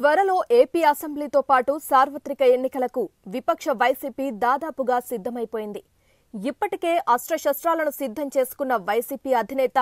త్వరలో ఏపీ అసెంబ్లీతో పాటు సార్వత్రిక ఎన్నికలకు విపక్ష వైసీపీ దాదాపుగా సిద్ధమైపోయింది. ఇప్పటికే అస్త్రశస్త్రాలను సిద్ధం చేసుకున్న వైసీపీ అధినేత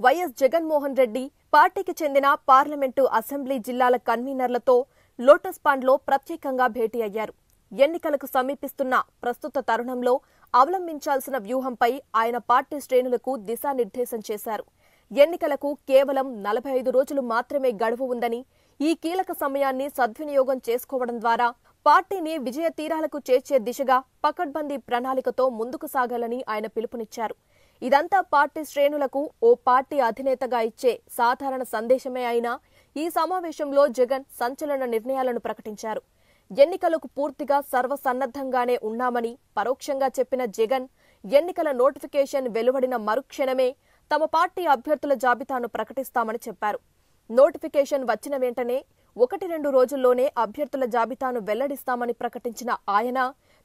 వైఎస్ జగన్మోహన్ రెడ్డి పార్టీకి చెందిన పార్లమెంటు అసెంబ్లీ జిల్లాల కన్వీనర్లతో లోటస్ పాండ్లో ప్రత్యేకంగా భేటీ అయ్యారు. ఎన్నికలకు సమీపిస్తున్న ప్రస్తుత తరుణంలో అవలంబించాల్సిన వ్యూహంపై ఆయన పార్టీ శ్రేణులకు దిశానిర్దేశం చేశారు. ఎన్నికలకు కేవలం నలభై ఐదు రోజులు మాత్రమే గడువు ఉందని ఈ కీలక సమయాన్ని సద్వినియోగం చేసుకోవడం ద్వారా పార్టీని విజయ తీరాలకు చేర్చే దిశగా పకడ్బందీ ప్రణాళికతో ముందుకు సాగాలని ఆయన పిలుపునిచ్చారు. ఇదంతా పార్టీ శ్రేణులకు ఓ పార్టీ అధినేతగా ఇచ్చే సాధారణ సందేశమే అయినా ఈ సమావేశంలో జగన్ సంచలన నిర్ణయాలను ప్రకటించారు. ఎన్నికలకు పూర్తిగా సర్వసన్నద్ధంగానే ఉన్నామని పరోక్షంగా చెప్పిన జగన్ ఎన్నికల నోటిఫికేషన్ వెలువడిన మరుక్షణమే తమ పార్టీ అభ్యర్థుల జాబితాను ప్రకటిస్తామని చెప్పారు. నోటిఫికేషన్ వచ్చిన వెంటనే ఒకటి రెండు రోజుల్లోనే అభ్యర్థుల జాబితాను వెల్లడిస్తామని ప్రకటించిన ఆయన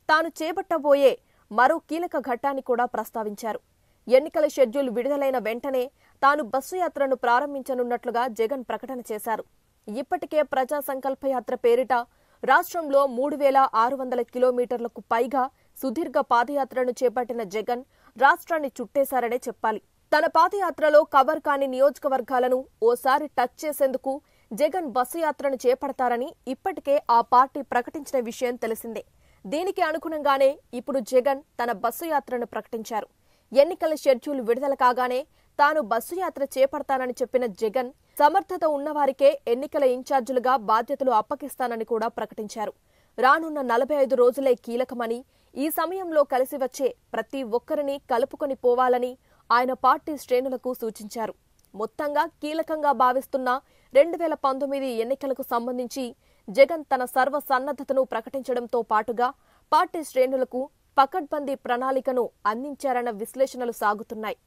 తాను చేపట్టబోయే మరో కీలక ఘట్టాన్ని కూడా ప్రస్తావించారు. ఎన్నికల షెడ్యూల్ విడుదలైన వెంటనే తాను బస్సు యాత్రను ప్రారంభించనున్నట్లుగా జగన్ ప్రకటన చేశారు. ఇప్పటికే ప్రజా సంకల్ప యాత్ర పేరిట రాష్ట్రంలో మూడు వేల ఆరు వందల కిలోమీటర్లకు పైగా సుదీర్ఘ పాదయాత్రను చేపట్టిన జగన్ రాష్ట్రాన్ని చుట్టేశారనే చెప్పాలి. తన పాదయాత్రలో కవర్ కాని నియోజకవర్గాలను ఓసారి టచ్ చేసేందుకు జగన్ బస్సు యాత్రను చేపడతారని ఇప్పటికే ఆ పార్టీ ప్రకటించిన విషయం తెలిసిందే. దీనికి అనుగుణంగానే ఇప్పుడు జగన్ తన బస్సు యాత్రను ప్రకటించారు. ఎన్నికల షెడ్యూల్ విడుదల కాగానే తాను బస్సు యాత్ర చేపడతానని చెప్పిన జగన్ సమర్థత ఉన్నవారికే ఎన్నికల ఇన్ఛార్జీలుగా బాధ్యతలు అప్పగిస్తానని కూడా ప్రకటించారు. రానున్న నలభై ఐదు రోజులే కీలకమని ఈ సమయంలో కలిసి వచ్చే ప్రతి ఒక్కరిని కలుపుకొని పోవాలని ఆయన పార్టీ శ్రేణులకు సూచించారు. మొత్తంగా కీలకంగా భావిస్తున్న రెండు వేల పంతొమ్మిది ఎన్నికలకు సంబంధించి జగన్ తన సర్వ సన్నద్ధతను ప్రకటించడంతో పాటుగా పార్టీ శ్రేణులకు పకడ్బందీ ప్రణాళికను అందించారన్న విశ్లేషణలు సాగుతున్నాయి.